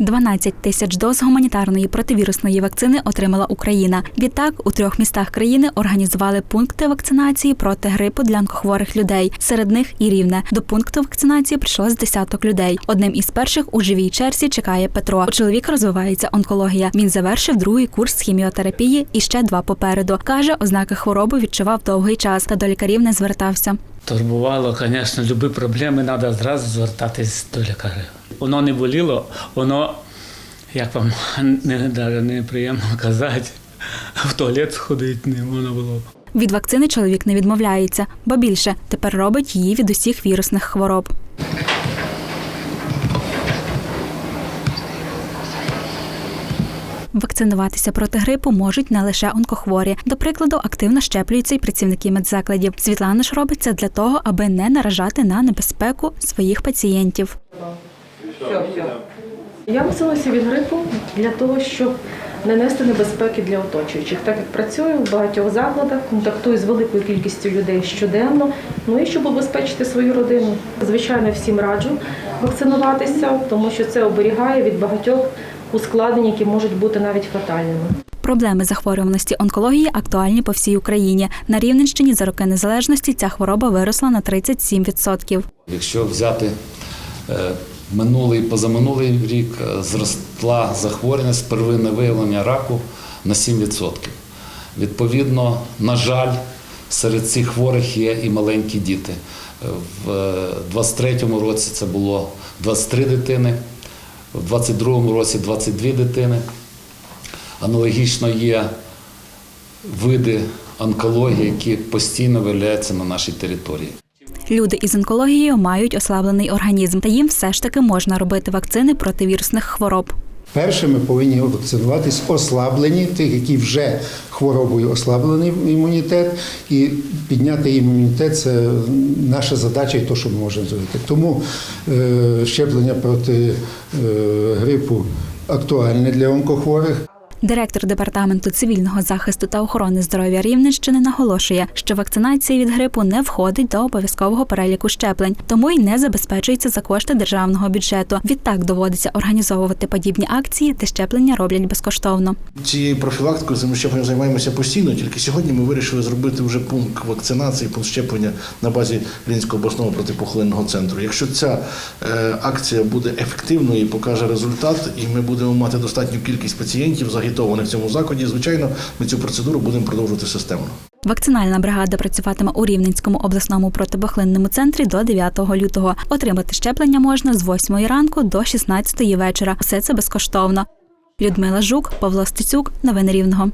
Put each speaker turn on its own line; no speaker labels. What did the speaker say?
12 тисяч доз гуманітарної противірусної вакцини отримала Україна. Відтак у трьох містах країни організували пункти вакцинації проти грипу для онкохворих людей. Серед них і рівне. До пункту вакцинації прийшло з десяток людей. Одним із перших у живій черзі чекає Петро. У чоловіка розвивається онкологія. Він завершив другий курс хіміотерапії і ще два попереду. каже, ознаки хвороби відчував довгий час та до лікарів не звертався.
Турбувало, звісно, любі проблеми треба зразу звертатись до лікаря. Воно не боліло, воно, як вам не, неприємно казати, в туалет сходити не можна було.
Від вакцини чоловік не відмовляється, бо більше тепер робить її від усіх вірусних хвороб. Вакцинуватися проти грипу можуть не лише онкохворі. До прикладу, активно щеплюються й працівники медзакладів. Світлана ж робить це для того, аби не наражати на небезпеку своїх пацієнтів.
Я вакцинуюся від грипу для того, щоб не нести небезпеки для оточуючих. Так як працюю в багатьох закладах, контактую з великою кількістю людей щоденно, ну і щоб убезпечити свою родину. Звичайно, всім раджу вакцинуватися, тому що це оберігає від багатьох ускладнень, які можуть бути навіть фатальними.
Проблеми захворюваності онкології актуальні по всій Україні. На Рівненщині за роки незалежності ця хвороба виросла на 37%.
Якщо взяти е, минулий і позаминулий рік, е, зросла захворюваність первинне виявлення раку на 7%. Відповідно, на жаль, серед цих хворих є і маленькі діти. Е, В 23-му році це було 23 дитини, в 22-му році 22 дитини. Аналогічно є види онкології, які постійно виявляються на нашій території.
Люди із онкологією мають ослаблений організм, та їм все ж таки можна робити вакцини проти вірусних хвороб.
Перше, ми повинні вакцинуватись ослаблені, тих, які вже хворобою ослаблений імунітет, і підняти імунітет це наша задача і те, що ми можемо зробити. Тому е, щеплення проти е, грипу актуальне для онкохворих.
Директор департаменту цивільного захисту та охорони здоров'я Рівненщини наголошує, що вакцинація від грипу не входить до обов'язкового переліку щеплень, тому й не забезпечується за кошти державного бюджету. Відтак доводиться організовувати подібні акції, де щеплення роблять безкоштовно.
Цією профілактикою цим щепленням займаємося постійно. Тільки сьогодні ми вирішили зробити вже пункт вакцинації, пункт щеплення на базі Рівненського обласного протипухлинного центру. Якщо ця е, акція буде ефективною і покаже результат, і ми будемо мати достатню кількість пацієнтів загітованих в цьому закладі, звичайно, ми цю процедуру будемо продовжувати системно.
Вакцинальна бригада працюватиме у Рівненському обласному протибахлинному центрі до 9 лютого. Отримати щеплення можна з 8 ранку до 16 вечора. Все це безкоштовно. Людмила Жук, Павло Стецюк. Новини Рівного.